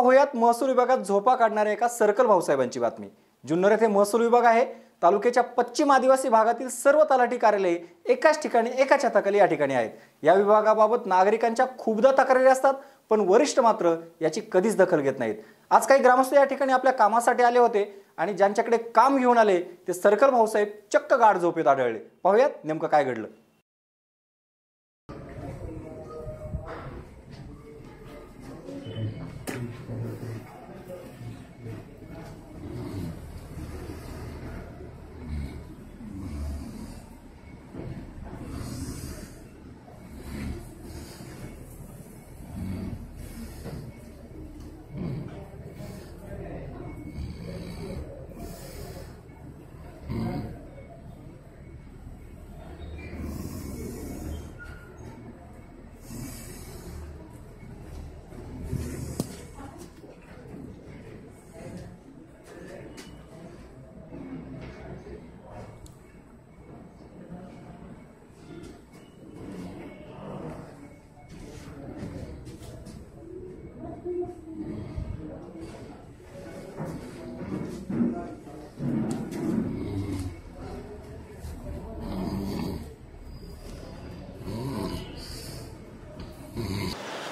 पाहूयात महसूल विभागात झोपा काढणाऱ्या एका सर्कल भाऊसाहेबांची बातमी. जुन्नर येथे महसूल विभाग आहे. तालुक्याच्या पश्चिम आदिवासी भागातील सर्व तलाठी कार्यालये एकाच ठिकाणी एका छताखाली या ठिकाणी आहेत. या विभागाबाबत नागरिकांच्या खूपदा तक्रारी असतात पण वरिष्ठ मात्र याची कधीच दखल घेत नाहीत. आज काही ग्रामस्थ या ठिकाणी आपल्या कामासाठी आले होते आणि ज्यांच्याकडे काम घेऊन आले ते सर्कल भाऊसाहेब चक्क गाढ झोपेत आढळले. पाहूयात नेमकं काय घडलं.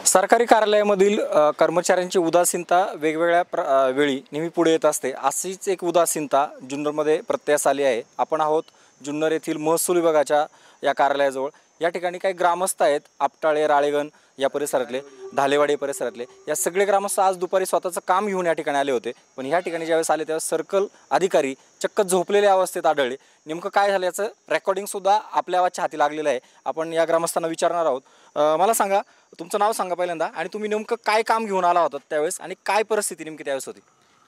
सरकारी कार्यालयामधील कर्मचाऱ्यांची उदासीनता वेगवेगळ्या प्र वेळी नेहमी पुढे येत असते. अशीच एक उदासीनता जुन्नरमध्ये प्रत्यास आली आहे. आपण आहोत जुन्नर येथील महसूल विभागाच्या या कार्यालयाजवळ. या ठिकाणी काही ग्रामस्थ आहेत आपटाळे राळेगण या परिसरातले धालेवाडी परिसरातले. या सगळे ग्रामस्थ आज दुपारी स्वतःचं काम घेऊन या ठिकाणी आले होते. पण या ठिकाणी ज्यावेळेस आले त्यावेळेस सर्कल अधिकारी चक्क झोपलेल्या अवस्थेत आढळले. नेमकं काय झालं याचं रेकॉर्डिंगसुद्धा आपल्या आवाजच्या हाती लागलेलं आहे. आपण या ग्रामस्थांना विचारणार आहोत. मला सांगा तुमचं नाव सांगा पहिल्यांदा. आणि तुम्ही नेमकं काय काम घेऊन आला होता त्यावेळेस? आणि काय परिस्थिती नेमकी त्यावेळेस होती?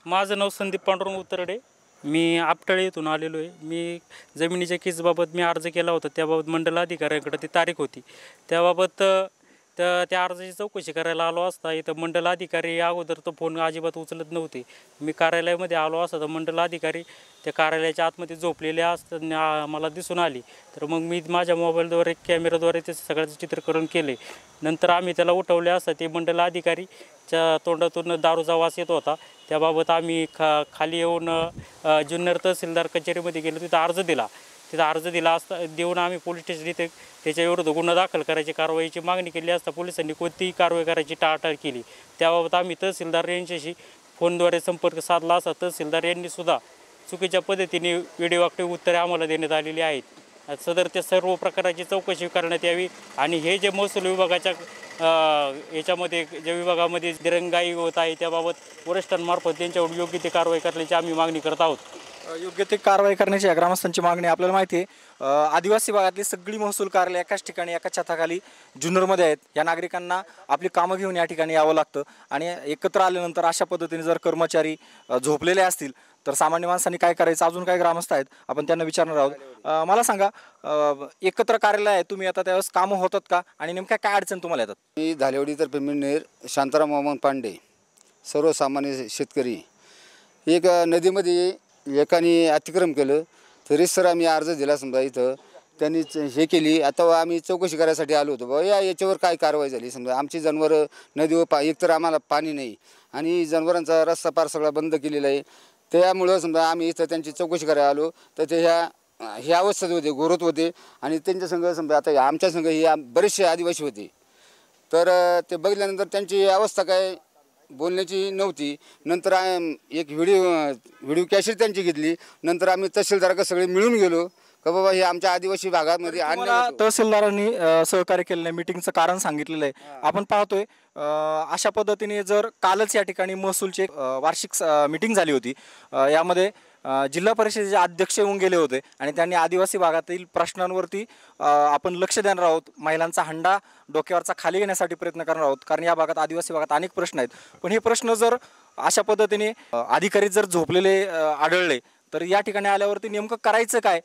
माझं नाव संदीप पांडुरंग उतरडे मी आपटाळे येथून आलेलो आहे. मी जमिनीच्या केसबाबत मी अर्ज केला होता. त्याबाबत मंडल अधिकाऱ्यांकडे ती तारीख होती. त्याबाबत तर त्या अर्जाची चौकशी करायला आलो असता इथं मंडल अधिकारी अगोदर तो फोन अजिबात उचलत नव्हते. मी कार्यालयामध्ये आलो असता तर मंडल अधिकारी त्या कार्यालयाच्या आतमध्ये झोपलेले असताना मला दिसून आली. तर मग मी माझ्या मोबाईलद्वारे कॅमेराद्वारे ते सगळ्याचं चित्रीकरण केले. नंतर आम्ही त्याला उठवले असता ते मंडल अधिकारीच्या तोंडातून दारूचा वास येत होता. त्याबाबत आम्ही खा खाली येऊन जुन्नर तहसीलदार कचेरीमध्ये गेलो तिथं अर्ज दिला. तिथं अर्ज दिला असता देऊन आम्ही पोलीस स्टेशन इथे त्याच्याविरुद्ध गुन्हा दाखल करायची कारवाईची मागणी केली असता पोलिसांनी कोणतीही कारवाई करायची टाळाटाळ केली. त्याबाबत आम्ही तहसीलदार यांच्याशी फोनद्वारे संपर्क साधला असता तहसीलदार यांनीसुद्धा चुकीच्या पद्धतीने वेडेवाकडे उत्तरे आम्हाला देण्यात आलेली आहेत. सदर त्या सर्व प्रकाराची चौकशी करण्यात यावी आणि हे जे महसूल विभागाच्या याच्यामध्ये ज्या विभागामध्ये दिरंगाई होत आहे त्याबाबत वरिष्ठांमार्फत त्यांच्यावर योग्य ती कारवाई करण्याची आम्ही मागणी करत आहोत. योग्य ते कारवाई करण्याची या ग्रामस्थांची मागणी आपल्याला माहिती आहे आदिवासी भागातली सगळी महसूल कार्यालय एकाच ठिकाणी एकाच छताखाली जुन्नरमध्ये आहेत. या नागरिकांना आपली कामं घेऊन या ठिकाणी यावं लागतं आणि एकत्र आल्यानंतर अशा पद्धतीने जर कर्मचारी झोपलेले असतील तर सामान्य माणसांनी काय करायचं? अजून काही ग्रामस्थ आहेत. आपण त्यांना विचारणार आहोत. मला सांगा एकत्र कार्यालय आहे तुम्ही आता त्यावेळेस कामं होतात का? आणि नेमक्या काय अडचण तुम्हाला येतात? मी झालेवडी तर पेमेंटनेर शांताराम मोहम्मद पांडे सर्वसामान्य शेतकरी. एक नदीमध्ये एकाने अतिक्रम केलं तरी सर आम्ही अर्ज दिला समजा इथं. त्यांनी हे केली. आता आम्ही चौकशी करायसाठी आलो होतो. बाबा या याच्यावर काय कारवाई झाली? समजा आमची जनावरं नदीवर पा एकतर आम्हाला पाणी नाही आणि जनावरांचा रस्ता पार सगळा बंद केलेला आहे. त्यामुळं समजा आम्ही इथं त्यांची चौकशी करायला आलो. तर ते ह्या हे अवस्थेत होते घोरत होते आणि त्यांच्या संघ समजा आता आमच्या संघ हे बरेचसे आदिवासी होते. तर ते बघितल्यानंतर त्यांची अवस्था काय? बोलण्याची नव्हती. नंतर एक व्हिडिओ व्हिडिओ कॅसेट त्यांची घेतली. नंतर आम्ही तहसीलदार सगळे मिळून गेलो. का बाबा हे आमच्या आदिवासी भागामध्ये होतो. तहसीलदारांनी सहकार्य केलेलं आहे मिटिंगचं कारण सांगितलेलं आहे. आपण पाहतोय अशा पद्धतीने जर कालच या ठिकाणी महसूलची एक, वार्षिक मिटिंग झाली होती. यामध्ये जिल्हा परिषदेचे अध्यक्ष येऊन गेले होते आणि त्यांनी आदिवासी भागातील प्रश्नांवरती आपण लक्ष देणार आहोत. महिलांचा हंडा डोक्यावरचा खाली येण्यासाठी प्रयत्न करणार आहोत. कारण या भागात आदिवासी भागात अनेक प्रश्न आहेत. पण हे प्रश्न जर अशा पद्धतीने अधिकारी जर झोपलेले आढळले तर या ठिकाणी आल्यावरती नेमकं करायचं काय?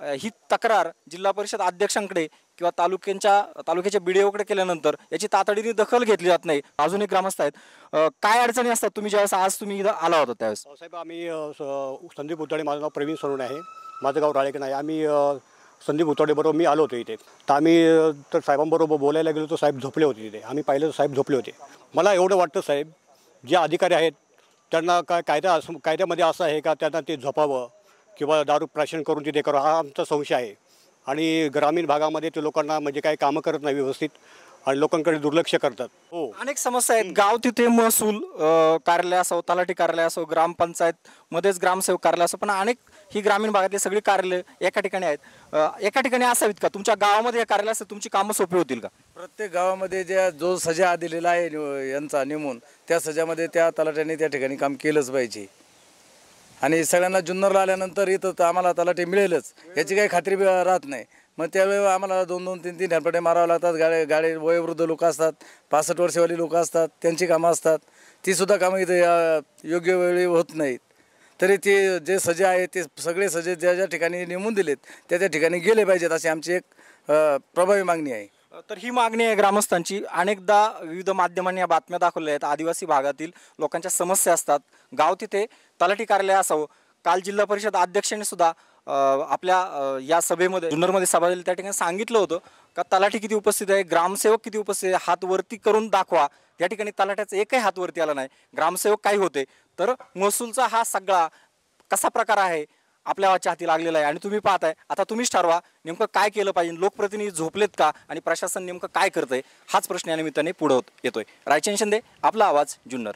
ही तक्रार जिल्हा परिषद अध्यक्षांकडे किंवा तालुक्यांच्या तालुक्याच्या बीडीओकडे केल्यानंतर याची तातडीने दखल घेतली जात नाही. अजून एक ग्रामस्थ आहेत. काय अडचणी असतात तुम्ही ज्यावेळेस आज तुम्ही इथं आला होता त्यावेळेस? साहेब आम्ही स- संदीप उताडे माझं नाव प्रवीण सोनवणे आहे. माझं गाव राळेकण आहे. आम्ही संदीप उताडेबरोबर मी आलो होतो इथे. तर आम्ही तर साहेबांबरोबर बोलायला गेलो तर साहेब झोपले होते तिथे. आम्ही पाहिलं तर साहेब झोपले होते. मला एवढं वाटतं साहेब जे अधिकारी आहेत त्यांना काय कायदा असं कायद्यामध्ये असं आहे का त्यांना ते झोपावं किंवा दारू प्राशन करून तिथे करावं हा आमचा संशय आहे. आणि ग्रामीण भागामध्ये ते लोकांना म्हणजे काही कामं करत नाही व्यवस्थित आणि लोकांकडे दुर्लक्ष करतात. हो. अनेक समस्या आहेत. गाव तिथे महसूल कार्यालय असो तलाठी कार्यालय असो ग्रामपंचायत मध्येच ग्रामसेवक कार्यालय असो पण अनेक ही ग्रामीण भागातली सगळी कार्यालय एका ठिकाणी आहेत. एका ठिकाणी असावीत का? तुमच्या गावामध्ये हे कार्यालय असेल तुमची कामं सोपी होतील का? प्रत्येक गावामध्ये ज्या जो सजा दिलेला आहे यांचा नेमून त्या सजामध्ये त्या तलाट्याने त्या ठिकाणी काम केलंच पाहिजे. आणि सगळ्यांना जुन्नरला आल्यानंतर इथं तर आम्हाला तलाठी मिळेलच. याची काही खात्री बी राहत नाही. मग त्यावेळी आम्हाला दोन दोन तीन तीन हेलपटे मारावं लागतात. गाडी गाडी वयोवृद्ध लोक असतात. पासष्ट वर्षेवाली लोक असतात. त्यांची कामं असतात. तीसुद्धा कामं इथं योग्य वेळी होत नाहीत. तरी ते जे सजे आहेत ते सगळे सजे ज्या ज्या ठिकाणी नेमून दिलेत त्या त्या ठिकाणी गेले पाहिजेत अशी आमची एक प्रभावी मागणी आहे. तर ही मागणी आहे ग्रामस्थांची. अनेकदा विविध माध्यमांनी या बातम्या दाखवल्या आहेत. आदिवासी भागातील लोकांच्या समस्या असतात. गाव तिथे तलाठी कार्यालय असावं. काल जिल्हा परिषद अध्यक्षांनी सुद्धा आपल्या या सभेमध्ये जुन्नरमध्ये सभा झाली त्या ठिकाणी सांगितलं होतं का तलाठी किती उपस्थित आहे ग्रामसेवक किती उपस्थित आहे हात वरती करून दाखवा. या ठिकाणी तलाठ्याचा एकही हात वरती आला नाही. ग्रामसेवक काही होते. तर महसूलचा हा सगळा कसा प्रकार आहे? आपल्या वाच्या हाती लागलेला आहे आणि तुम्ही पाहताय. आता तुम्हीच ठरवा नेमकं काय केलं पाहिजे? लोकप्रतिनिधी झोपलेत का? आणि प्रशासन नेमकं काय करतंय? हाच प्रश्न या निमित्ताने पुढं येतोय. रायचंद शिंदे आपला आवाज जुन्नर.